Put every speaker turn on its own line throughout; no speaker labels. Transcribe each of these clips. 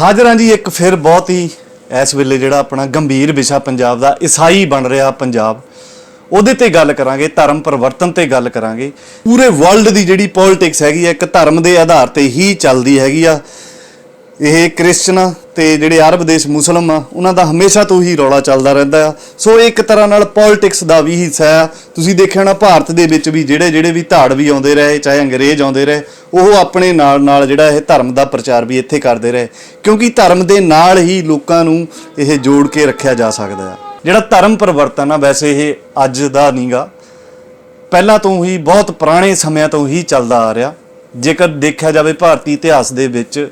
ਹਾਜ਼ਰਾਂ ਜੀ, ਇੱਕ ਫਿਰ ਬਹੁਤ ਹੀ ਇਸ ਵੇਲੇ ਜਿਹੜਾ ਆਪਣਾ ਗੰਭੀਰ ਵਿਸ਼ਾ ਪੰਜਾਬ ਦਾ ਈਸਾਈ ਬਣ ਰਿਹਾ ਪੰਜਾਬ। ਉਹਦੇ ਤੇ ਗੱਲ ਕਰਾਂਗੇ, ਧਰਮ ਪਰਿਵਰਤਨ ਤੇ ਗੱਲ ਕਰਾਂਗੇ। ਪੂਰੇ ਵਰਲਡ ਦੀ ਜਿਹੜੀ ਪੋਲਿਟਿਕਸ ਹੈਗੀ ਆ ਇੱਕ ਧਰਮ ਦੇ ਆਧਾਰ ਤੇ ਹੀ ਚੱਲਦੀ ਹੈਗੀ ਆ। ਇਹ ਕ੍ਰਿਸਚਨ ਤੇ ਜਿਹੜੇ ਅਰਬ ਦੇਸ਼ ਮੁਸਲਮ ਆ, ਉਹਨਾਂ ਦਾ ਹਮੇਸ਼ਾ ਤੋਂ ਹੀ ਰੌਲਾ ਚੱਲਦਾ ਰਹਿੰਦਾ ਆ। ਸੋ ਇੱਕ ਤਰ੍ਹਾਂ ਨਾਲ ਪੋਲਿਟਿਕਸ ਦਾ ਵੀ ਹਿੱਸਾ ਆ। ਤੁਸੀਂ ਦੇਖਿਆ ਹੋਣਾ ਭਾਰਤ ਦੇ ਵਿੱਚ ਵੀ ਜਿਹੜੇ ਜਿਹੜੇ ਵੀ ਧਾੜ ਵੀ ਆਉਂਦੇ ਰਹੇ, ਚਾਹੇ ਅੰਗਰੇਜ਼ ਆਉਂਦੇ ਰਹੇ, ਉਹ ਆਪਣੇ ਨਾਲ ਨਾਲ ਜਿਹੜਾ ਇਹ ਧਰਮ ਦਾ ਪ੍ਰਚਾਰ ਵੀ ਇੱਥੇ ਕਰਦੇ ਰਹੇ। ਕਿਉਂਕਿ ਧਰਮ ਦੇ ਨਾਲ ਹੀ ਲੋਕਾਂ ਨੂੰ ਇਹ ਜੋੜ ਕੇ ਰੱਖਿਆ ਜਾ ਸਕਦਾ ਆ। ਜਿਹੜਾ ਧਰਮ ਪਰਿਵਰਤਨ ਆ, ਵੈਸੇ ਇਹ ਅੱਜ ਦਾ ਨਹੀਂਗਾ ਪਹਿਲਾਂ ਤੋਂ ਹੀ ਬਹੁਤ ਪੁਰਾਣੇ ਸਮਿਆਂ ਤੋਂ ਹੀ ਚੱਲਦਾ ਆ ਰਿਹਾ। ਜੇਕਰ ਦੇਖਿਆ ਜਾਵੇ ਭਾਰਤੀ ਇਤਿਹਾਸ ਦੇ ਵਿੱਚ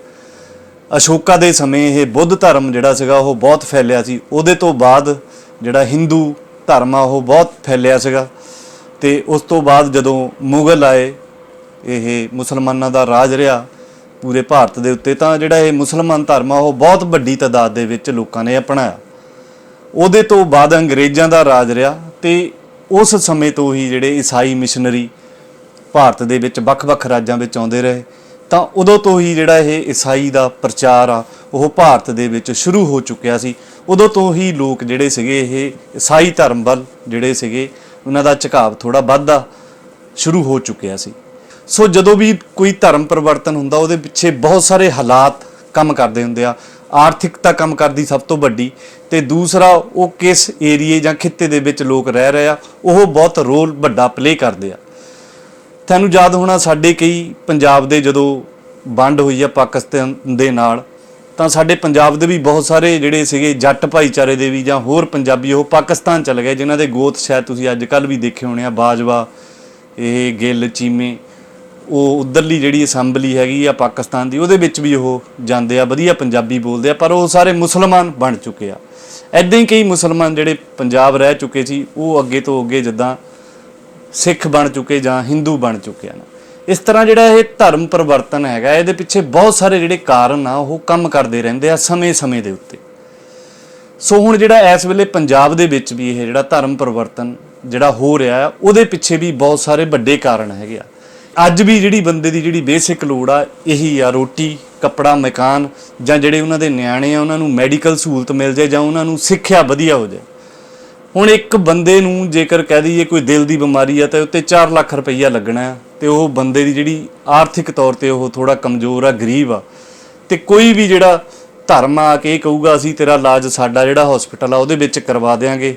ਅਸ਼ੋਕਾ ਦੇ ਸਮੇਂ ਇਹ ਬੁੱਧ ਧਰਮ ਜਿਹੜਾ ਸੀਗਾ ਉਹ ਬਹੁਤ ਫੈਲਿਆ ਸੀ। ਉਹਦੇ ਤੋਂ ਬਾਅਦ ਜਿਹੜਾ ਹਿੰਦੂ ਧਰਮ ਆ, ਉਹ ਬਹੁਤ ਫੈਲਿਆ ਸੀਗਾ। ਤੇ ਉਸ ਤੋਂ ਬਾਅਦ ਜਦੋਂ ਮੁਗਲ ਆਏ, ਇਹ ਮੁਸਲਮਾਨਾਂ ਦਾ ਰਾਜ ਰਿਹਾ ਪੂਰੇ ਭਾਰਤ ਦੇ ਉੱਤੇ, ਤਾਂ ਜਿਹੜਾ ਇਹ ਮੁਸਲਮਾਨ ਧਰਮ ਆ, ਉਹ ਬਹੁਤ ਵੱਡੀ ਤਾਦਾਦ ਦੇ ਵਿੱਚ ਲੋਕਾਂ ਨੇ ਅਪਣਾਇਆ। ਉਹਦੇ ਤੋਂ ਬਾਅਦ ਅੰਗਰੇਜ਼ਾਂ ਦਾ ਰਾਜ ਰਿਹਾ ਤੇ ਉਸ ਸਮੇਂ ਤੋਂ ਹੀ ਜਿਹੜੇ ਈਸਾਈ ਮਿਸ਼ਨਰੀ ਭਾਰਤ ਦੇ ਵਿੱਚ ਵੱਖ-ਵੱਖ ਰਾਜਾਂ ਵਿੱਚ ਆਉਂਦੇ ਰਹੇ। ਤਾਂ ਉਦੋਂ ਤੋਂ ਹੀ ਜਿਹੜਾ ਇਹ ਈਸਾਈ ਦਾ ਪ੍ਰਚਾਰ ਆ, ਉਹ ਭਾਰਤ ਦੇ ਵਿੱਚ ਸ਼ੁਰੂ ਹੋ ਚੁੱਕਿਆ ਸੀ। ਉਦੋਂ ਤੋਂ ਹੀ ਲੋਕ ਜਿਹੜੇ ਸੀਗੇ, ਇਹ ਈਸਾਈ ਧਰਮ ਵੱਲ ਜਿਹੜੇ ਸੀਗੇ, ਉਹਨਾਂ ਦਾ ਝੁਕਾਅ ਥੋੜਾ ਵੱਧਦਾ ਸ਼ੁਰੂ ਹੋ ਚੁੱਕਿਆ ਸੀ। ਸੋ ਜਦੋਂ ਵੀ ਕੋਈ ਧਰਮ ਪਰਿਵਰਤਨ ਹੁੰਦਾ, ਉਹਦੇ ਪਿੱਛੇ ਬਹੁਤ ਸਾਰੇ ਹਾਲਾਤ ਕੰਮ ਕਰਦੇ ਹੁੰਦੇ ਆ। ਆਰਥਿਕਤਾ ਕੰਮ ਕਰਦੀ ਸਭ ਤੋਂ ਵੱਡੀ, ਤੇ ਦੂਸਰਾ ਉਹ ਕਿਸ ਏਰੀਏ ਜਾਂ ਖਿੱਤੇ ਦੇ ਵਿੱਚ ਲੋਕ ਰਹਿ ਰਹੇ ਆ, ਉਹ ਬਹੁਤ ਰੋਲ ਵੱਡਾ ਪਲੇ ਕਰਦੇ ਆ। ਤੁਹਾਨੂੰ ਯਾਦ ਹੋਣਾ ਸਾਡੇ ਕਈ ਪੰਜਾਬ ਦੇ ਜਦੋਂ ਵੰਡ ਹੋਈ ਆ ਪਾਕਿਸਤਾਨ ਦੇ ਨਾਲ, ਤਾਂ ਸਾਡੇ ਪੰਜਾਬ ਦੇ ਵੀ ਬਹੁਤ ਸਾਰੇ ਜਿਹੜੇ ਸੀਗੇ ਜੱਟ ਭਾਈਚਾਰੇ ਦੇ ਵੀ ਜਾਂ ਹੋਰ ਪੰਜਾਬੀ ਉਹ ਪਾਕਿਸਤਾਨ ਚਲੇ ਗਏ, ਜਿਨ੍ਹਾਂ ਦੇ ਗੋਤ ਸ਼ਾਇਦ ਤੁਸੀਂ ਅੱਜ ਕੱਲ ਵੀ ਦੇਖੇ ਹੋਣੇ ਆ, ਬਾਜਵਾ, ਇਹ ਗਿੱਲ, ਚੀਮੇ, ਉਹ ਉਧਰਲੀ ਜਿਹੜੀ ਅਸੈਂਬਲੀ ਹੈਗੀ ਆ ਪਾਕਿਸਤਾਨ ਦੀ, ਉਹਦੇ ਵਿੱਚ ਵੀ ਉਹ ਜਾਂਦੇ ਆ, ਵਧੀਆ ਪੰਜਾਬੀ ਬੋਲਦੇ ਆ, ਪਰ ਉਹ ਸਾਰੇ ਮੁਸਲਮਾਨ ਬਣ ਚੁੱਕੇ ਆ। ਐਦਾਂ ਹੀ ਕਈ ਮੁਸਲਮਾਨ ਜਿਹੜੇ ਪੰਜਾਬ ਰਹਿ ਚੁੱਕੇ ਸੀ, ਉਹ ਅੱਗੇ ਤੋਂ ਅੱਗੇ ਜਿੱਦਾਂ ਸਿੱਖ ਬਣ ਚੁੱਕੇ ਜਾਂ ਹਿੰਦੂ ਬਣ ਚੁੱਕੇ ਹਨ। ਇਸ ਤਰ੍ਹਾਂ ਜਿਹੜਾ ਇਹ ਧਰਮ ਪਰਿਵਰਤਨ ਹੈਗਾ, ਇਹਦੇ ਪਿੱਛੇ ਬਹੁਤ ਸਾਰੇ ਜਿਹੜੇ ਕਾਰਨ ਆ, ਉਹ ਕੰਮ ਕਰਦੇ ਰਹਿੰਦੇ ਆ ਸਮੇਂ-ਸਮੇਂ ਦੇ ਉੱਤੇ। ਸੋ ਹੁਣ ਜਿਹੜਾ ਇਸ ਵੇਲੇ ਪੰਜਾਬ ਦੇ ਵਿੱਚ ਵੀ ਇਹ ਜਿਹੜਾ ਧਰਮ ਪਰਿਵਰਤਨ ਜਿਹੜਾ ਹੋ ਰਿਹਾ ਆ, ਉਹਦੇ ਪਿੱਛੇ ਵੀ ਬਹੁਤ ਸਾਰੇ ਵੱਡੇ ਕਾਰਨ ਹੈਗੇ ਆ। ਅੱਜ ਵੀ ਜਿਹੜੀ ਬੰਦੇ ਦੀ ਜਿਹੜੀ ਬੇਸਿਕ ਲੋੜ ਆ, ਇਹੀ ਆ ਰੋਟੀ, ਕੱਪੜਾ, ਮਕਾਨ ਜਾਂ ਜਿਹੜੇ ਉਹਨਾਂ ਦੇ ਨਿਆਣੇ ਆ, ਉਹਨਾਂ ਨੂੰ ਮੈਡੀਕਲ ਸਹੂਲਤ ਮਿਲ ਜਾਏ ਜਾਂ ਉਹਨਾਂ ਨੂੰ ਸਿੱਖਿਆ ਵਧੀਆ ਹੋ ਜਾਏ। ਹੁਣ ਇੱਕ ਬੰਦੇ ਨੂੰ ਜੇਕਰ ਕਹਿ ਦਈਏ ਕੋਈ ਦਿਲ ਦੀ ਬਿਮਾਰੀ ਆ ਤਾਂ ਉੱਤੇ 4 ਲੱਖ ਰੁਪਈਆ ਲੱਗਣਾ ਹੈ ਤੇ ਉਹ ਬੰਦੇ ਦੀ ਜਿਹੜੀ ਆਰਥਿਕ ਤੌਰ ਤੇ ਉਹ ਥੋੜਾ ਕਮਜ਼ੋਰ ਆ, ਗਰੀਬ ਆ। ਤੇ ਕੋਈ ਵੀ ਜਿਹੜਾ ਧਰਮ ਆ ਕੇ ਕਹੂਗਾ, ਅਸੀਂ ਤੇਰਾ ਇਲਾਜ ਸਾਡਾ ਜਿਹੜਾ ਹਸਪੀਟਲ ਆ, ਉਹਦੇ ਵਿੱਚ ਕਰਵਾ ਦੇਾਂਗੇ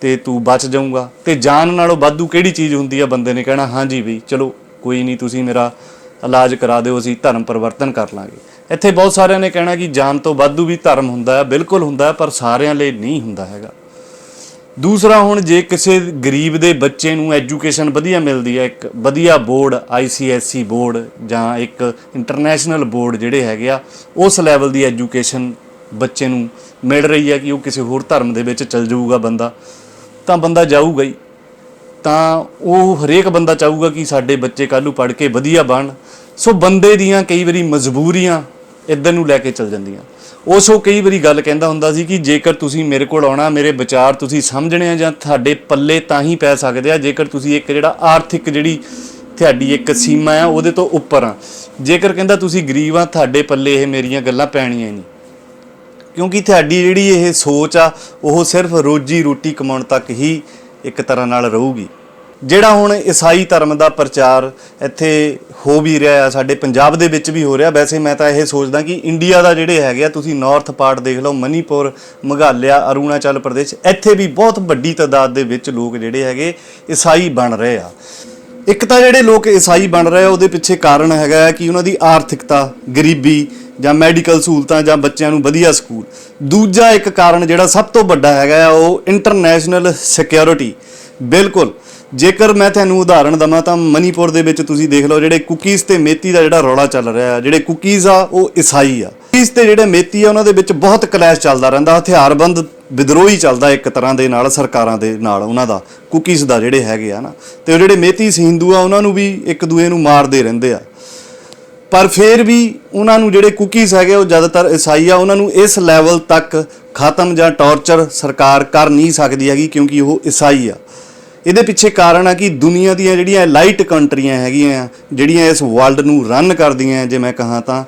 ਤੇ ਤੂੰ ਬਚ ਜਾਊਗਾ। ਤੇ ਜਾਨ ਨਾਲੋਂ ਵਾਧੂ ਕਿਹੜੀ ਚੀਜ਼ ਹੁੰਦੀ ਆ? ਬੰਦੇ ਨੇ ਕਹਿਣਾ ਹਾਂਜੀ ਵੀ ਚਲੋ, ਕੋਈ ਨਹੀਂ, ਤੁਸੀਂ ਮੇਰਾ ਇਲਾਜ ਕਰਾ ਦਿਓ, ਅਸੀਂ ਧਰਮ ਪਰਿਵਰਤਨ ਕਰ ਲਾਂਗੇ। ਇੱਥੇ ਬਹੁਤ ਸਾਰਿਆਂ ਨੇ ਕਹਿਣਾ ਕਿ ਜਾਨ ਤੋਂ ਵਾਧੂ ਵੀ ਧਰਮ ਹੁੰਦਾ ਹੈ, ਬਿਲਕੁਲ ਹੁੰਦਾ ਹੈ, ਪਰ ਸਾਰਿਆਂ ਲਈ ਨਹੀਂ ਹੁੰਦਾ ਹੈਗਾ। ਦੂਸਰਾ ਹੁਣ ਜੇ ਕਿਸੇ ਗਰੀਬ ਦੇ ਬੱਚੇ ਨੂੰ ਐਜੂਕੇਸ਼ਨ ਵਧੀਆ ਮਿਲਦੀ ਹੈ, ਇੱਕ ਵਧੀਆ ਬੋਰਡ ICSE ਬੋਰਡ ਜਾਂ ਇੱਕ ਇੰਟਰਨੈਸ਼ਨਲ ਬੋਰਡ ਜਿਹੜੇ ਹੈਗੇ ਆ, ਉਸ ਲੈਵਲ ਦੀ ਐਜੂਕੇਸ਼ਨ ਬੱਚੇ ਨੂੰ ਮਿਲ ਰਹੀ ਹੈ ਕਿ ਉਹ ਕਿਸੇ ਹੋਰ ਧਰਮ ਦੇ ਵਿੱਚ ਚਲ ਜਾਊਗਾ ਬੰਦਾ, ਤਾਂ ਬੰਦਾ ਜਾਊਗਾ ਹੀ। ਤਾਂ ਉਹ ਹਰੇਕ ਬੰਦਾ ਚਾਹੂਗਾ ਕਿ ਸਾਡੇ ਬੱਚੇ ਕੱਲ੍ਹ ਨੂੰ ਪੜ੍ਹ ਕੇ ਵਧੀਆ ਬਣ। ਸੋ ਬੰਦੇ ਦੀਆਂ ਕਈ ਵਾਰੀ ਮਜਬੂਰੀਆਂ ਇਦਾਂ ਨੂੰ ਲੈ ਕੇ ਚੱਲ ਜਾਂਦੀਆਂ। ਉਸ ਉਹ ਕਈ ਵਾਰੀ ਗੱਲ ਕਹਿੰਦਾ ਹੁੰਦਾ ਸੀ ਕਿ ਜੇਕਰ ਤੁਸੀਂ ਮੇਰੇ ਕੋਲ ਆਉਣਾ, ਮੇਰੇ ਵਿਚਾਰ ਤੁਸੀਂ ਸਮਝਣੇ ਆ ਜਾਂ ਤੁਹਾਡੇ ਪੱਲੇ ਤਾਂ ਹੀ ਪੈ ਸਕਦੇ ਆ, ਜੇਕਰ ਤੁਸੀਂ ਇੱਕ ਜਿਹੜਾ ਆਰਥਿਕ ਜਿਹੜੀ ਤੁਹਾਡੀ ਇੱਕ ਸੀਮਾ ਆ, ਉਹਦੇ ਤੋਂ ਉੱਪਰ ਆ। ਜੇਕਰ ਕਹਿੰਦਾ ਤੁਸੀਂ ਗਰੀਬ ਆ, ਤੁਹਾਡੇ ਪੱਲੇ ਇਹ ਮੇਰੀਆਂ ਗੱਲਾਂ ਪੈਣੀਆਂ ਹੀ ਨਹੀਂ। ਕਿਉਂਕਿ ਤੁਹਾਡੀ ਜਿਹੜੀ ਇਹ ਸੋਚ ਆ, ਉਹ ਸਿਰਫ ਰੋਜੀ ਰੋਟੀ ਕਮਾਉਣ ਤੱਕ ਹੀ ਇੱਕ ਤਰ੍ਹਾਂ ਨਾਲ ਰਹੂਗੀ। ਜਿਹੜਾ ਹੁਣ ਈਸਾਈ ਧਰਮ ਦਾ ਪ੍ਰਚਾਰ ਇੱਥੇ ਹੋ ਵੀ ਰਿਹਾ ਆ, ਸਾਡੇ ਪੰਜਾਬ ਦੇ ਵਿੱਚ ਵੀ ਹੋ ਰਿਹਾ। ਵੈਸੇ ਮੈਂ ਤਾਂ ਇਹ ਸੋਚਦਾ ਕਿ ਇੰਡੀਆ ਦਾ ਜਿਹੜੇ ਹੈਗੇ ਆ, ਤੁਸੀਂ ਨਾਰਥ ਪਾਰਟ ਦੇਖ ਲਓ, ਮਨੀਪੁਰ, ਮੇਘਾਲਿਆ, ਅਰੁਣਾਚਲ ਪ੍ਰਦੇਸ਼, ਇੱਥੇ ਵੀ ਬਹੁਤ ਵੱਡੀ ਤਾਦਾਦ ਦੇ ਵਿੱਚ ਲੋਕ ਜਿਹੜੇ ਹੈਗੇ ਈਸਾਈ ਬਣ ਰਹੇ ਆ। ਇੱਕ ਤਾਂ ਜਿਹੜੇ ਲੋਕ ਈਸਾਈ ਬਣ ਰਹੇ ਆ, ਉਹਦੇ ਪਿੱਛੇ ਕਾਰਨ ਹੈਗਾ ਹੈ ਕਿ ਉਹਨਾਂ ਦੀ ਆਰਥਿਕਤਾ ਗਰੀਬੀ ਜਾਂ ਮੈਡੀਕਲ ਸਹੂਲਤਾਂ ਜਾਂ ਬੱਚਿਆਂ ਨੂੰ ਵਧੀਆ ਸਕੂਲ। ਦੂਜਾ ਇੱਕ ਕਾਰਨ ਜਿਹੜਾ ਸਭ ਤੋਂ ਵੱਡਾ ਹੈਗਾ ਆ, ਉਹ ਇੰਟਰਨੈਸ਼ਨਲ ਸਿਕਿਉਰਿਟੀ ਬਿਲਕੁਲ। ਜੇਕਰ ਮੈਂ ਤੁਹਾਨੂੰ ਉਦਾਹਰਣ ਦਵਾਂ ਤਾਂ ਮਨੀਪੁਰ ਦੇ ਵਿੱਚ ਤੁਸੀਂ ਦੇਖ ਲਓ ਜਿਹੜੇ ਕੁਕੀਜ਼ ਤੇ ਮੇਤੀ ਦਾ ਜਿਹੜਾ ਰੌਲਾ ਚੱਲ ਰਿਹਾ ਜਿਹੜੇ ਕੁਕੀਜ਼ ਆ, ਉਹ ਈਸਾਈ ਆ। ਕੁਕੀਜ਼ ਤੇ ਜਿਹੜੇ ਮੇਤੀ ਆ, ਉਹਨਾਂ ਦੇ ਵਿੱਚ ਬਹੁਤ ਕਲੈਸ਼ ਚੱਲਦਾ ਰਹਿੰਦਾ, ਹਥਿਆਰਬੰਦ ਵਿਦਰੋਹੀ ਚੱਲਦਾ ਇੱਕ ਤਰ੍ਹਾਂ ਦੇ ਨਾਲ, ਸਰਕਾਰਾਂ ਦੇ ਨਾਲ, ਉਹਨਾਂ ਦਾ ਕੁਕੀਜ਼ ਦਾ ਜਿਹੜੇ ਹੈਗੇ ਆ ਨਾ। ਤੇ ਉਹ ਜਿਹੜੇ ਮੇਤੀ ਸੀ, ਹਿੰਦੂ ਆ, ਉਹਨਾਂ ਨੂੰ ਵੀ ਇੱਕ ਦੂਏ ਨੂੰ ਮਾਰਦੇ ਰਹਿੰਦੇ ਆ। ਪਰ ਫਿਰ ਵੀ ਉਹਨਾਂ ਨੂੰ ਜਿਹੜੇ ਕੁਕੀਜ਼ ਹੈਗੇ, ਉਹ ਜ਼ਿਆਦਾਤਰ ਈਸਾਈ ਆ, ਉਹਨਾਂ ਨੂੰ ਇਸ ਲੈਵਲ ਤੱਕ ਖਤਮ ਜਾਂ ਟੌਰਚਰ ਸਰਕਾਰ ਕਰ ਨਹੀਂ ਸਕਦੀ ਹੈਗੀ, ਕਿਉਂਕਿ ਉਹ ਈਸਾਈ ਆ। ਇਹਦੇ ਪਿੱਛੇ ਕਾਰਨ ਆ ਕਿ ਦੁਨੀਆ ਦੀਆਂ ਜਿਹੜੀਆਂ ਲਾਈਟ ਕੰਟਰੀਆਂ ਹੈਗੀਆਂ ਜਿਹੜੀਆਂ ਇਸ ਵਰਲਡ ਨੂੰ ਰਨ ਕਰਦੀਆਂ, ਜੇ ਮੈਂ ਕਹਾਂ ਤਾਂ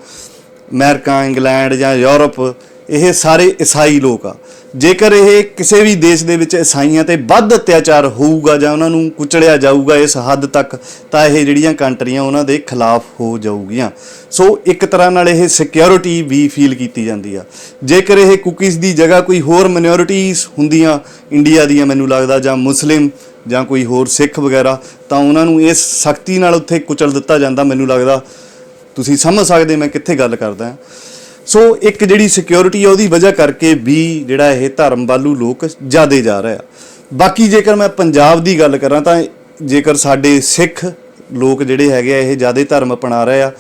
ਅਮਰੀਕਾ, ਇੰਗਲੈਂਡ ਜਾਂ ਯੂਰਪ, ਇਹ ਸਾਰੇ ਈਸਾਈ ਲੋਕ ਆ। ਜੇਕਰ ਇਹ ਕਿਸੇ ਵੀ ਦੇਸ਼ ਦੇ ਵਿੱਚ ਈਸਾਈਆਂ ਤੇ ਵੱਧ ਅਤਿਆਚਾਰ ਹੋਊਗਾ ਜਾਂ ਉਹਨਾਂ ਨੂੰ ਕੁਚਲਿਆ ਜਾਊਗਾ ਇਸ ਹੱਦ ਤੱਕ, ਤਾਂ ਇਹ ਜਿਹੜੀਆਂ ਕੰਟਰੀਆਂ ਉਹਨਾਂ ਦੇ ਖਿਲਾਫ ਹੋ ਜਾਊਗੀਆਂ। ਸੋ ਇੱਕ ਤਰ੍ਹਾਂ ਨਾਲ ਇਹ ਸਿਕਿਉਰਿਟੀ ਵੀ ਫੀਲ ਕੀਤੀ ਜਾਂਦੀ ਆ। ਜੇਕਰ ਇਹ ਕੁਕੀਜ਼ ਦੀ ਜਗ੍ਹਾ ਕੋਈ ਹੋਰ ਮਿਨੋਰਿਟੀਜ਼ ਹੁੰਦੀਆਂ ਇੰਡੀਆ ਦੀਆਂ ਮੈਨੂੰ ਲੱਗਦਾ ਜਾਂ ਮੁਸਲਿਮ ਜਾਂ ਕੋਈ ਹੋਰ ਸਿੱਖ ਵਗੈਰਾ, ਤਾਂ ਉਹਨਾਂ ਨੂੰ ਇਸ ਸਖਤੀ ਨਾਲ ਉੱਥੇ ਕੁਚਲ ਦਿੱਤਾ ਜਾਂਦਾ, ਮੈਨੂੰ ਲੱਗਦਾ। ਤੁਸੀਂ ਸਮਝ ਸਕਦੇ ਮੈਂ ਕਿੱਥੇ ਗੱਲ ਕਰਦਾ ਸੋ ਇੱਕ ਜਿਹੜੀ ਸਿਕਿਉਰਿਟੀ ਆ, ਉਹਦੀ ਵਜ੍ਹਾ ਕਰਕੇ ਵੀ ਜਿਹੜਾ ਇਹ ਧਰਮ ਵਾਲੂ ਲੋਕ ਜ਼ਿਆਦੇ ਜਾ ਰਹੇ ਆ। ਬਾਕੀ ਜੇਕਰ ਮੈਂ ਪੰਜਾਬ ਦੀ ਗੱਲ ਕਰਾਂ, ਤਾਂ ਜੇਕਰ ਸਾਡੇ ਸਿੱਖ ਲੋਕ ਜਿਹੜੇ ਹੈਗੇ ਆ, ਇਹ ਜ਼ਿਆਦੇ ਧਰਮ ਅਪਣਾ ਰਹੇ ਆ,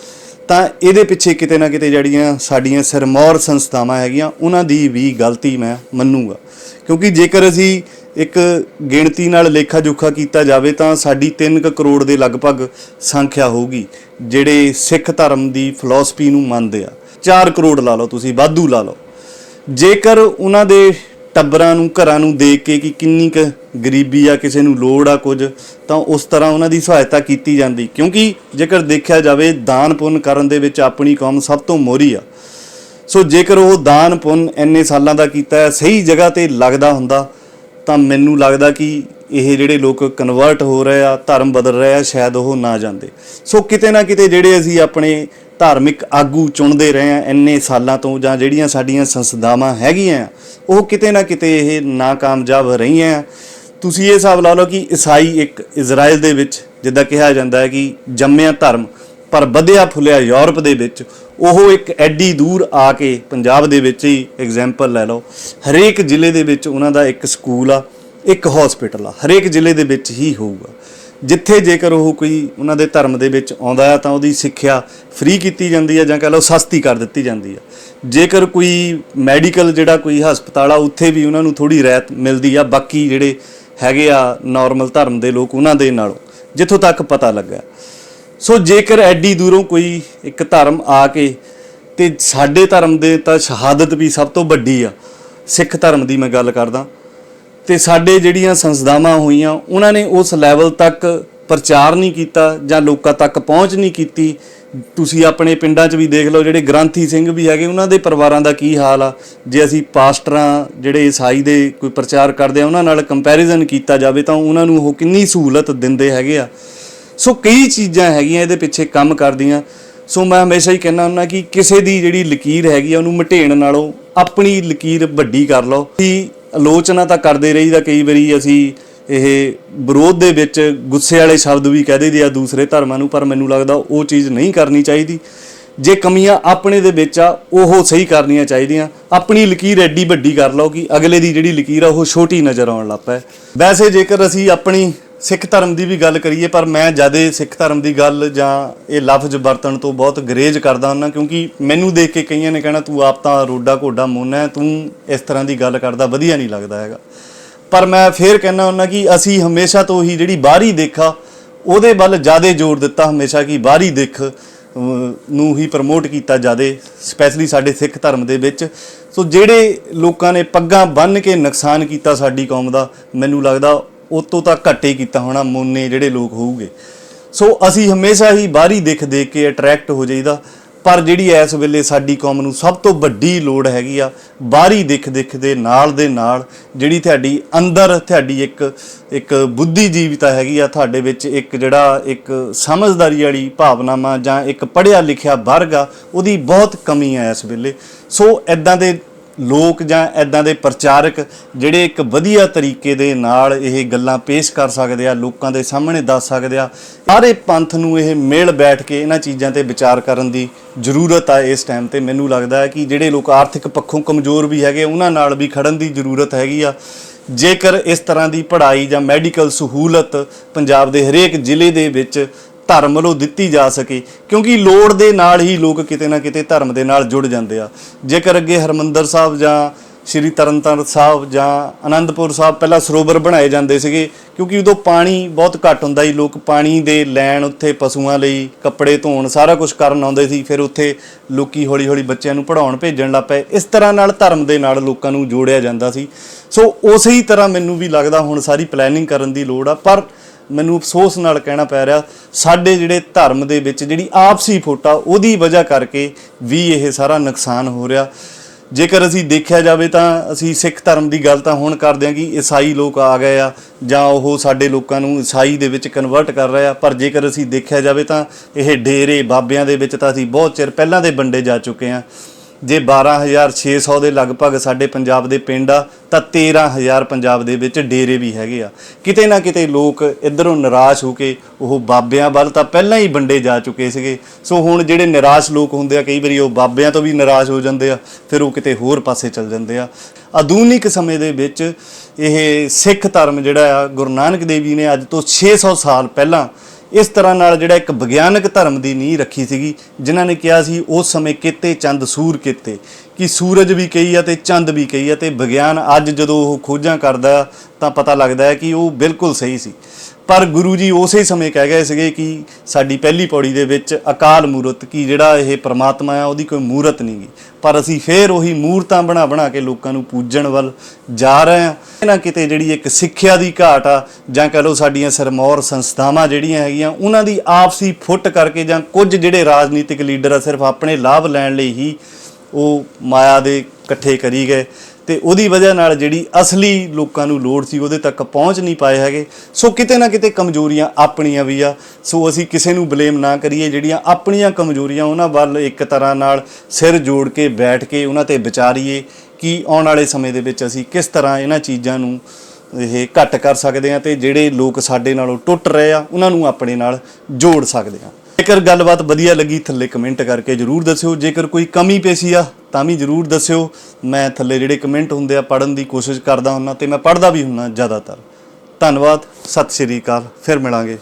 ਤਾਂ ਇਹਦੇ ਪਿੱਛੇ ਕਿਤੇ ਨਾ ਕਿਤੇ ਜਿਹੜੀਆਂ ਸਾਡੀਆਂ ਸਿਰਮੌਰ ਸੰਸਥਾਵਾਂ ਹੈਗੀਆਂ, ਉਹਨਾਂ ਦੀ ਵੀ ਗਲਤੀ ਮੈਂ ਮੰਨੂਗਾ। ਕਿਉਂਕਿ ਜੇਕਰ ਅਸੀਂ ਇੱਕ ਗਿਣਤੀ ਨਾਲ ਲੇਖਾ ਜੋਖਾ ਕੀਤਾ ਜਾਵੇ ਤਾਂ ਸਾਡੀ 3 ਕਰੋੜ ਦੇ ਲਗਭਗ ਸੰਖਿਆ ਹੋਊਗੀ, ਜਿਹੜੇ ਸਿੱਖ ਧਰਮ ਦੀ ਫਿਲਾਸਫੀ ਨੂੰ ਮੰਨਦੇ ਆ। 4 ਕਰੋੜ ਲਾ ਲਓ ਤੁਸੀਂ, ਵਾਧੂ ਲਾ ਲਓ। ਜੇਕਰ ਉਹਨਾਂ ਦੇ ਟੱਬਰਾਂ ਨੂੰ, ਘਰਾਂ ਨੂੰ ਦੇਖ ਕੇ ਕਿ ਕਿੰਨੀ ਕੁ ਗਰੀਬੀ ਆ, ਕਿਸੇ ਨੂੰ ਲੋੜ ਆ ਕੁਝ, ਤਾਂ ਉਸ ਤਰ੍ਹਾਂ ਉਹਨਾਂ ਦੀ ਸਹਾਇਤਾ ਕੀਤੀ ਜਾਂਦੀ। ਕਿਉਂਕਿ ਜੇਕਰ ਦੇਖਿਆ ਜਾਵੇ, ਦਾਨ ਪੁੰਨ ਕਰਨ ਦੇ ਵਿੱਚ ਆਪਣੀ ਕੌਮ ਸਭ ਤੋਂ ਮੋਹਰੀ ਆ। ਸੋ ਜੇਕਰ ਉਹ ਦਾਨ ਪੁੰਨ ਇੰਨੇ ਸਾਲਾਂ ਦਾ ਕੀਤਾ ਸਹੀ ਜਗ੍ਹਾ ਤੇ ਲੱਗਦਾ ਹੁੰਦਾ ਤਾਂ ਮੈਨੂੰ ਲੱਗਦਾ ਕਿ ਇਹ ਜਿਹੜੇ ਲੋਕ ਕਨਵਰਟ ਹੋ ਰਹੇ ਆ, ਧਰਮ ਬਦਲ ਰਹੇ ਆ, ਸ਼ਾਇਦ ਉਹ ਨਾ ਜਾਂਦੇ ਸੋ ਕਿਤੇ ਨਾ ਕਿਤੇ ਜਿਹੜੇ ਅਸੀਂ ਆਪਣੇ ਧਾਰਮਿਕ ਆਗੂ ਚੁਣਦੇ ਰਹੇ ਆ ਇੰਨੇ ਸਾਲਾਂ ਤੋਂ ਜਾਂ ਜਿਹੜੀਆਂ ਸਾਡੀਆਂ ਸੰਸਥਾਵਾਂ ਹੈਗੀਆਂ ਉਹ ਕਿਤੇ ਨਾ ਕਿਤੇ ਇਹ ਨਾਕਾਮਯਾਬ ਰਹੀਆਂ ਆ। ਤੁਸੀਂ ਇਹ ਹਿਸਾਬ ਲਾ ਲਓ ਕਿ ਈਸਾਈ ਇੱਕ ਇਜ਼ਰਾਈਲ ਦੇ ਵਿੱਚ ਜਿੱਦਾਂ ਕਿਹਾ ਜਾਂਦਾ ਹੈ ਕਿ ਜੰਮਿਆ ਧਰਮ ਪਰ ਵਧਿਆ ਫੁੱਲਿਆ ਯੂਰਪ ਦੇ ਵਿੱਚ ਉਹ ਇੱਕ ਐਡੀ ਦੂਰ ਆ ਕੇ ਪੰਜਾਬ ਦੇ ਵਿੱਚ ਹੀ ਐਗਜ਼ਾਮਪਲ ਲੈ ਲਓ। ਹਰੇਕ ਜ਼ਿਲ੍ਹੇ ਦੇ ਵਿੱਚ ਉਹਨਾਂ ਦਾ ਇੱਕ ਸਕੂਲ ਆ, ਇੱਕ ਹਸਪੀਟਲ ਆ, ਹਰੇਕ ਜ਼ਿਲ੍ਹੇ ਦੇ ਵਿੱਚ ਹੀ ਹੋਊਗਾ। ਜਿੱਥੇ ਜੇਕਰ ਉਹ ਕੋਈ ਉਹਨਾਂ ਦੇ ਧਰਮ ਦੇ ਵਿੱਚ ਆਉਂਦਾ ਆ ਤਾਂ ਉਹਦੀ ਸਿੱਖਿਆ ਫ੍ਰੀ ਕੀਤੀ ਜਾਂਦੀ ਹੈ ਜਾਂ ਕਹ ਲਓ ਸਸਤੀ ਕਰ ਦਿੱਤੀ ਜਾਂਦੀ ਹੈ। ਜੇਕਰ ਕੋਈ ਮੈਡੀਕਲ ਜਿਹੜਾ ਕੋਈ ਹਸਪਤਾਲ ਆ, ਉੱਥੇ ਵੀ ਉਹਨਾਂ ਨੂੰ ਥੋੜੀ ਰਹਿਤ ਮਿਲਦੀ ਆ, ਬਾਕੀ ਜਿਹੜੇ ਹੈਗੇ ਆ ਨਾਰਮਲ ਧਰਮ ਦੇ ਲੋਕ ਉਹਨਾਂ ਦੇ ਨਾਲੋਂ, ਜਿੱਥੋਂ ਤੱਕ ਪਤਾ ਲੱਗਾ। ਸੋ ਜੇਕਰ ਐਡੀ ਦੂਰੋਂ ਕੋਈ ਇੱਕ ਧਰਮ ਆ ਕੇ ਤੇ ਸਾਡੇ ਧਰਮ ਦੇ ਤਾਂ ਸ਼ਹਾਦਤ ਵੀ ਸਭ ਤੋਂ ਵੱਡੀ ਆ, ਸਿੱਖ ਧਰਮ ਦੀ ਮੈਂ ਗੱਲ ਕਰਦਾ। ਤੇ ਸਾਡੇ ਜਿਹੜੀਆਂ ਸੰਸਥਾਵਾਂ ਹੋਈਆਂ, ਉਹਨਾਂ ਨੇ ਉਸ ਲੈਵਲ ਤੱਕ ਪ੍ਰਚਾਰ ਨਹੀਂ ਕੀਤਾ ਜਾਂ ਲੋਕਾਂ ਤੱਕ ਪਹੁੰਚ ਨਹੀਂ ਕੀਤੀ। ਤੁਸੀਂ ਆਪਣੇ ਪਿੰਡਾਂ 'ਚ ਵੀ ਦੇਖ ਲਓ, ਜਿਹੜੇ ਗ੍ਰੰਥੀ ਸਿੰਘ ਵੀ ਹੈਗੇ, ਉਹਨਾਂ ਦੇ ਪਰਿਵਾਰਾਂ ਦਾ ਕੀ ਹਾਲ ਆ? ਜੇ ਅਸੀਂ ਪਾਸਟਰਾਂ ਜਿਹੜੇ ਈਸਾਈ ਦੇ ਕੋਈ ਪ੍ਰਚਾਰ ਕਰਦੇ ਆ, ਉਹਨਾਂ ਨਾਲ ਕੰਪੈਰੀਜ਼ਨ ਕੀਤਾ ਜਾਵੇ ਤਾਂ ਉਹਨਾਂ ਨੂੰ ਉਹ ਕਿੰਨੀ ਸਹੂਲਤ ਦਿੰਦੇ ਹੈਗੇ ਆ। ਸੋ ਕਈ ਚੀਜ਼ਾਂ ਹੈਗੀਆਂ ਇਹਦੇ ਪਿੱਛੇ ਕੰਮ ਕਰਦੀਆਂ। ਸੋ ਮੈਂ ਹਮੇਸ਼ਾ ਹੀ ਕਹਿੰਦਾ ਹੁੰਦਾ ਕਿ ਕਿਸੇ ਦੀ ਜਿਹੜੀ ਲਕੀਰ ਹੈਗੀ ਆ, ਉਹਨੂੰ ਮਟੇਣ ਨਾਲੋਂ ਆਪਣੀ ਲਕੀਰ ਵੱਡੀ ਕਰ ਲਓ। ਕਿ ਆਲੋਚਨਾ ਤਾਂ ਕਰਦੇ ਰਹੀਦਾ ਕਈ ਵਾਰੀ ਅਸੀਂ, ਇਹ ਵਿਰੋਧ ਦੇ ਵਿੱਚ ਗੁੱਸੇ ਵਾਲੇ ਸ਼ਬਦ ਵੀ ਕਹਿ ਦਈਦੇ ਆ ਦੂਸਰੇ ਧਰਮਾਂ ਨੂੰ, ਪਰ ਮੈਨੂੰ ਲੱਗਦਾ ਉਹ ਚੀਜ਼ ਨਹੀਂ ਕਰਨੀ ਚਾਹੀਦੀ। ਜੇ ਕਮੀਆਂ ਆਪਣੇ ਦੇ ਵਿੱਚ ਆ, ਉਹ ਸਹੀ ਕਰਨੀਆਂ ਚਾਹੀਦੀਆਂ। ਆਪਣੀ ਲਕੀਰ ਐਡੀ ਵੱਡੀ ਕਰ ਲਓ ਕਿ ਅਗਲੇ ਦੀ ਜਿਹੜੀ ਲਕੀਰ ਆ, ਉਹ ਛੋਟੀ ਨਜ਼ਰ ਆਉਣ ਲੱਗ ਪਏ। ਵੈਸੇ ਜੇਕਰ ਅਸੀਂ ਆਪਣੀ ਸਿੱਖ ਧਰਮ ਦੀ ਵੀ ਗੱਲ ਕਰੀਏ, ਪਰ ਮੈਂ ਜ਼ਿਆਦਾ ਸਿੱਖ ਧਰਮ ਦੀ ਗੱਲ ਜਾਂ ਇਹ ਲਫ਼ਜ਼ ਵਰਤਣ ਤੋਂ ਬਹੁਤ ਗਰੇਜ ਕਰਦਾ ਹੁੰਦਾ, ਕਿਉਂਕਿ ਮੈਨੂੰ ਦੇਖ ਕੇ ਕਈਆਂ ਨੇ ਕਹਿਣਾ, ਤੂੰ ਆਪ ਤਾਂ ਰੋਡਾ ਘੋਡਾ ਮੋਨਾ ਤੂੰ ਇਸ ਤਰ੍ਹਾਂ ਦੀ ਗੱਲ ਕਰਦਾ, ਵਧੀਆ ਨਹੀਂ ਲੱਗਦਾ ਹੈਗਾ। ਪਰ ਮੈਂ ਫੇਰ ਕਹਿੰਦਾ ਹੁੰਦਾ ਕਿ ਅਸੀਂ ਹਮੇਸ਼ਾ ਤੋਂ ਹੀ ਜਿਹੜੀ ਬਾਹਰੀ ਦੇਖਾ ਉਹਦੇ ਵੱਲ ਜ਼ਿਆਦਾ ਜ਼ੋਰ ਦਿੱਤਾ ਹਮੇਸ਼ਾ ਕਿ ਬਾਹਰੀ ਦੇਖ ਨੂੰ ਹੀ ਪ੍ਰਮੋਟ ਕੀਤਾ ਜਿਆਦੇ ਸਪੈਸ਼ਲੀ ਸਾਡੇ ਸਿੱਖ ਧਰਮ ਦੇ ਵਿੱਚ। ਸੋ ਜਿਹੜੇ ਲੋਕਾਂ ਨੇ ਪੱਗਾਂ ਬੰਨ੍ਹ ਕੇ ਨੁਕਸਾਨ ਕੀਤਾ ਸਾਡੀ ਕੌਮ ਦਾ, ਮੈਨੂੰ ਲੱਗਦਾ ਉਹ ਤੋਂ ਤਾਂ ਹੀ ਕੀਤਾ ਹੋਣਾ, ਮੋਨੇ ਜਿਹੜੇ ਲੋਕ ਹੋਊਗੇ। ਸੋ ਅਸੀਂ ਹਮੇਸ਼ਾ ਹੀ ਬਾਹਰੀ ਦਿਖ ਦੇਖ ਕੇ ਅਟਰੈਕਟ ਹੋ ਜਾਈਦਾ, ਪਰ ਜਿਹੜੀ ਇਸ ਵੇਲੇ ਸਾਡੀ ਕੌਮ ਨੂੰ ਸਭ ਤੋਂ ਵੱਡੀ ਲੋੜ ਹੈਗੀ ਆ, ਬਾਹਰੀ ਦਿਖ ਦਿਖ ਦੇ ਨਾਲ ਦੇ ਨਾਲ ਜਿਹੜੀ ਤੁਹਾਡੀ ਅੰਦਰ ਤੁਹਾਡੀ ਇੱਕ ਇੱਕ ਬੁੱਧੀਜੀਵਤਾ ਹੈਗੀ ਆ, ਤੁਹਾਡੇ ਵਿੱਚ ਇੱਕ ਜਿਹੜਾ ਇੱਕ ਸਮਝਦਾਰੀ ਵਾਲੀ ਭਾਵਨਾਵਾਂ ਜਾਂ ਇੱਕ ਪੜ੍ਹਿਆ ਲਿਖਿਆ ਵਰਗ ਆ, ਉਹਦੀ ਬਹੁਤ ਕਮੀ ਆ ਇਸ ਵੇਲੇ। ਸੋ ਐਦਾਂ ਦੇ ਲੋਕ ਜਾਂ ਐਦਾਂ ਦੇ ਪ੍ਰਚਾਰਕ ਜਿਹੜੇ ਇੱਕ ਵਧੀਆ ਤਰੀਕੇ ਦੇ ਨਾਲ ਇਹ ਗੱਲਾਂ ਪੇਸ਼ ਕਰ ਸਕਦੇ ਆ, ਲੋਕਾਂ ਦੇ ਸਾਹਮਣੇ ਦੱਸ ਸਕਦੇ ਆ, ਸਾਰੇ ਪੰਥ ਨੂੰ ਇਹ ਮੇਲ ਬੈਠ ਕੇ ਇਹਨਾਂ ਚੀਜ਼ਾਂ ਤੇ ਵਿਚਾਰ ਕਰਨ ਦੀ ਜ਼ਰੂਰਤ ਆ ਇਸ ਟਾਈਮ ਤੇ। ਮੈਨੂੰ ਲੱਗਦਾ ਹੈ ਕਿ ਜਿਹੜੇ ਲੋਕ ਆਰਥਿਕ ਪੱਖੋਂ ਕਮਜ਼ੋਰ ਵੀ ਹੈਗੇ, ਉਹਨਾਂ ਨਾਲ ਵੀ ਖੜਨ ਦੀ ਜ਼ਰੂਰਤ ਹੈਗੀ ਆ। ਜੇਕਰ ਇਸ ਤਰ੍ਹਾਂ ਦੀ ਪੜ੍ਹਾਈ ਜਾਂ ਮੈਡੀਕਲ ਸਹੂਲਤ ਪੰਜਾਬ ਦੇ ਹਰੇਕ ਜ਼ਿਲ੍ਹੇ ਦੇ ਵਿੱਚ ਧਰਮ ਵੱਲੋਂ ਦਿੱਤੀ ਜਾ ਸਕੇ, ਕਿਉਂਕਿ ਲੋੜ ਦੇ ਨਾਲ ਹੀ ਲੋਕ ਕਿਤੇ ਨਾ ਕਿਤੇ ਧਰਮ ਦੇ ਨਾਲ ਜੁੜ ਜਾਂਦੇ ਆ। ਜੇਕਰ ਅੱਗੇ ਹਰਮੰਦਰ ਸਾਹਿਬ ਜਾਂ ਸ਼੍ਰੀ ਤਰਨਤਾਰਨ ਸਾਹਿਬ ਜਾਂ ਆਨੰਦਪੁਰ ਸਾਹਿਬ ਪਹਿਲਾਂ ਸਰੋਵਰ ਬਣਾਏ ਜਾਂਦੇ ਸੀਗੇ, ਕਿਉਂਕਿ ਉਦੋਂ ਪਾਣੀ ਬਹੁਤ ਘੱਟ ਹੁੰਦਾ ਸੀ, ਲੋਕ ਪਾਣੀ ਦੇ ਲੈਣ ਉੱਥੇ ਪਸ਼ੂਆਂ ਲਈ ਕੱਪੜੇ ਧੋਣ ਸਾਰਾ ਕੁਝ ਕਰਨ ਆਉਂਦੇ ਸੀ, ਫਿਰ ਉੱਥੇ ਲੋਕੀ ਹੌਲੀ ਹੌਲੀ ਬੱਚਿਆਂ ਨੂੰ ਪੜਾਉਣ ਭੇਜਣ ਲੱਗ ਪਏ। ਇਸ ਤਰ੍ਹਾਂ ਨਾਲ ਧਰਮ ਦੇ ਨਾਲ ਲੋਕਾਂ ਨੂੰ ਜੋੜਿਆ ਜਾਂਦਾ ਸੀ। ਸੋ ਉਸੇ ਹੀ ਤਰ੍ਹਾਂ ਮੈਨੂੰ ਵੀ ਲੱਗਦਾ ਹੁਣ ਸਾਰੀ ਪਲੈਨਿੰਗ ਕਰਨ ਦੀ ਲੋੜ ਆ, ਪਰ ਮੈਨੂੰ ਅਫਸੋਸ ਨਾਲ ਕਹਿਣਾ ਪੈ ਰਿਹਾ, ਸਾਡੇ ਜਿਹੜੇ ਧਰਮ ਦੇ ਵਿੱਚ ਜਿਹੜੀ ਆਪਸੀ ਫੋਟਾ, ਉਹਦੀ ਵਜ੍ਹਾ ਕਰਕੇ ਵੀ ਇਹ ਸਾਰਾ ਨੁਕਸਾਨ ਹੋ ਰਿਹਾ। ਜੇਕਰ ਅਸੀਂ ਦੇਖਿਆ ਜਾਵੇ ਤਾਂ ਅਸੀਂ ਸਿੱਖ ਧਰਮ ਦੀ ਗੱਲ ਤਾਂ ਹੁਣ ਕਰਦੇ ਹਾਂ ਕਿ ਈਸਾਈ ਲੋਕ ਆ ਗਏ ਆ, ਜਾਂ ਉਹ ਸਾਡੇ ਲੋਕਾਂ ਨੂੰ ਈਸਾਈ ਦੇ ਵਿੱਚ ਕਨਵਰਟ ਕਰ ਰਹੇ ਆ। ਪਰ ਜੇਕਰ ਅਸੀਂ ਦੇਖਿਆ ਜਾਵੇ ਤਾਂ ਇਹ ਡੇਰੇ ਬਾਬਿਆਂ ਦੇ ਵਿੱਚ ਤਾਂ ਅਸੀਂ ਬਹੁਤ ਚਿਰ ਪਹਿਲਾਂ ਦੇ ਵੰਡੇ ਜਾ ਚੁੱਕੇ ਆ ਜੇ 12600 ਦੇ ਲਗਭਗ ਸਾਡੇ ਪੰਜਾਬ ਦੇ ਪਿੰਡ ਆ, ਤਾਂ 13000 ਪੰਜਾਬ ਦੇ ਵਿੱਚ ਡੇਰੇ ਵੀ ਹੈਗੇ ਆ। ਕਿਤੇ ਨਾ ਕਿਤੇ ਲੋਕ ਇਧਰੋਂ ਨਿਰਾਸ਼ ਹੋ ਕੇ ਉਹ ਬਾਬਿਆਂ ਵੱਲ ਤਾਂ ਪਹਿਲਾਂ ਹੀ ਵੰਡੇ ਜਾ ਚੁੱਕੇ ਸੀਗੇ। ਸੋ ਹੁਣ ਜਿਹੜੇ ਨਿਰਾਸ਼ ਲੋਕ ਹੁੰਦੇ ਆ, ਕਈ ਵਾਰੀ ਉਹ ਬਾਬਿਆਂ ਤੋਂ ਵੀ ਨਿਰਾਸ਼ ਹੋ ਜਾਂਦੇ ਆ, ਫਿਰ ਉਹ ਕਿਤੇ ਹੋਰ ਪਾਸੇ ਚੱਲ ਜਾਂਦੇ ਆ। ਆਧੁਨਿਕ ਸਮੇਂ ਦੇ ਵਿੱਚ ਇਹ ਸਿੱਖ ਧਰਮ ਜਿਹੜਾ ਆ, ਗੁਰੂ ਨਾਨਕ ਦੇਵ ਜੀ ਨੇ ਅੱਜ ਤੋਂ 600 ਸਾਲ ਪਹਿਲਾਂ ਇਸ ਤਰ੍ਹਾਂ ਨਾਲ ਜਿਹੜਾ ਇੱਕ ਵਿਗਿਆਨਕ ਧਰਮ ਦੀ ਨੀਂਹ ਰੱਖੀ ਸੀਗੀ, ਜਿਨ੍ਹਾਂ ਨੇ ਕਿਹਾ ਸੀ ਉਸ ਸਮੇਂ ਕਿਤੇ ਚੰਦ ਸੂਰ ਕਿਤੇ, ਕਿ ਸੂਰਜ ਵੀ ਕਹੀ ਆ ਤੇ ਚੰਦ ਵੀ ਕਹੀ ਆ ਤੇ ਵਿਗਿਆਨ ਅੱਜ ਜਦੋਂ ਉਹ ਖੋਜਾਂ ਕਰਦਾ, ਤਾਂ ਪਤਾ ਲੱਗਦਾ ਹੈ ਕਿ ਉਹ ਬਿਲਕੁਲ ਸਹੀ ਸੀ। ਪਰ ਗੁਰੂ ਜੀ ਉਸੇ ਸਮੇਂ ਕਹਿ ਗਏ ਸੀਗੇ ਕਿ ਸਾਡੀ ਪਹਿਲੀ ਪੌੜੀ ਦੇ ਵਿੱਚ ਅਕਾਲ ਮੂਰਤ ਕੀ ਜਿਹੜਾ ਇਹ ਪ੍ਰਮਾਤਮਾ ਆ, ਉਹਦੀ ਕੋਈ ਮੂਰਤ ਨਹੀਂਗੀ ਪਰ ਅਸੀਂ ਫੇਰ ਉਹੀ ਮੂਰਤਾਂ ਬਣਾ ਬਣਾ ਕੇ ਲੋਕਾਂ ਨੂੰ ਪੂਜਣ ਵੱਲ ਜਾ ਰਹੇ ਹਾਂ। ਨਾ ਕਿਤੇ ਜਿਹੜੀ ਇੱਕ ਸਿੱਖਿਆ ਦੀ ਘਾਟ ਆ, ਜਾਂ ਕਹ ਲਓ ਸਾਡੀਆਂ ਸਰਮੌਰ ਸੰਸਥਾਵਾਂ ਜਿਹੜੀਆਂ ਹੈਗੀਆਂ, ਉਹਨਾਂ ਦੀ ਆਪਸੀ ਫੁੱਟ ਕਰਕੇ ਜਾਂ ਕੁਝ ਜਿਹੜੇ ਰਾਜਨੀਤਿਕ ਲੀਡਰ ਆ, ਸਿਰਫ ਆਪਣੇ ਲਾਭ ਲੈਣ ਲਈ ਹੀ ਉਹ ਮਾਇਆ ਦੇ ਇਕੱਠੇ ਕਰੀ ਗਏ। ਤੇ ਉਹਦੀ ਵਜ੍ਹਾ ਨਾਲ ਜਿਹੜੀ ਅਸਲੀ ਲੋਕਾਂ ਨੂੰ ਲੋੜ ਸੀ, ਉਹਦੇ ਤੱਕ ਪਹੁੰਚ ਨਹੀਂ ਪਾਏ ਹੈਗੇ। ਸੋ ਕਿਤੇ ਨਾ ਕਿਤੇ ਕਮਜ਼ੋਰੀਆਂ ਆਪਣੀਆਂ ਵੀ ਆ। ਸੋ ਅਸੀਂ ਕਿਸੇ ਨੂੰ ਬਲੇਮ ਨਾ ਕਰੀਏ, ਜਿਹੜੀਆਂ ਆਪਣੀਆਂ ਕਮਜ਼ੋਰੀਆਂ ਉਹਨਾਂ ਵੱਲ ਇੱਕ ਤਰ੍ਹਾਂ ਨਾਲ ਸਿਰ ਜੋੜ ਕੇ ਬੈਠ ਕੇ ਉਹਨਾਂ ਤੇ ਵਿਚਾਰੀਏ ਕਿ ਆਉਣ ਵਾਲੇ ਸਮੇਂ ਦੇ ਵਿੱਚ ਅਸੀਂ ਕਿਸ ਤਰ੍ਹਾਂ ਇਹਨਾਂ ਚੀਜ਼ਾਂ ਨੂੰ ਇਹ ਘੱਟ ਕਰ ਸਕਦੇ ਹਾਂ ਤੇ ਜਿਹੜੇ ਲੋਕ ਸਾਡੇ ਨਾਲੋਂ ਟੁੱਟ ਰਹੇ ਆ, ਉਹਨਾਂ ਨੂੰ ਆਪਣੇ ਨਾਲ ਜੋੜ ਸਕਦੇ ਹਾਂ। ਜੇਕਰ ਗੱਲਬਾਤ ਵਧੀਆ ਲੱਗੀ, ਥੱਲੇ ਕਮੈਂਟ ਕਰਕੇ ਜਰੂਰ ਦੱਸਿਓ। ਜੇਕਰ ਕੋਈ ਕਮੀ ਪੇਸ਼ੀ ਆ ਤਾਂ ਵੀ ਜਰੂਰ ਦੱਸਿਓ। ਮੈਂ ਥੱਲੇ ਜਿਹੜੇ ਕਮੈਂਟ ਹੁੰਦੇ ਆ ਪੜਨ ਦੀ ਕੋਸ਼ਿਸ਼ ਕਰਦਾ ਹੁੰਨਾ ਤੇ ਮੈਂ ਪੜਦਾ ਵੀ ਹੁੰਨਾ ਜ਼ਿਆਦਾਤਰ। ਧੰਨਵਾਦ, ਸਤਿ ਸ਼੍ਰੀ ਅਕਾਲ, ਫਿਰ ਮਿਲਾਂਗੇ।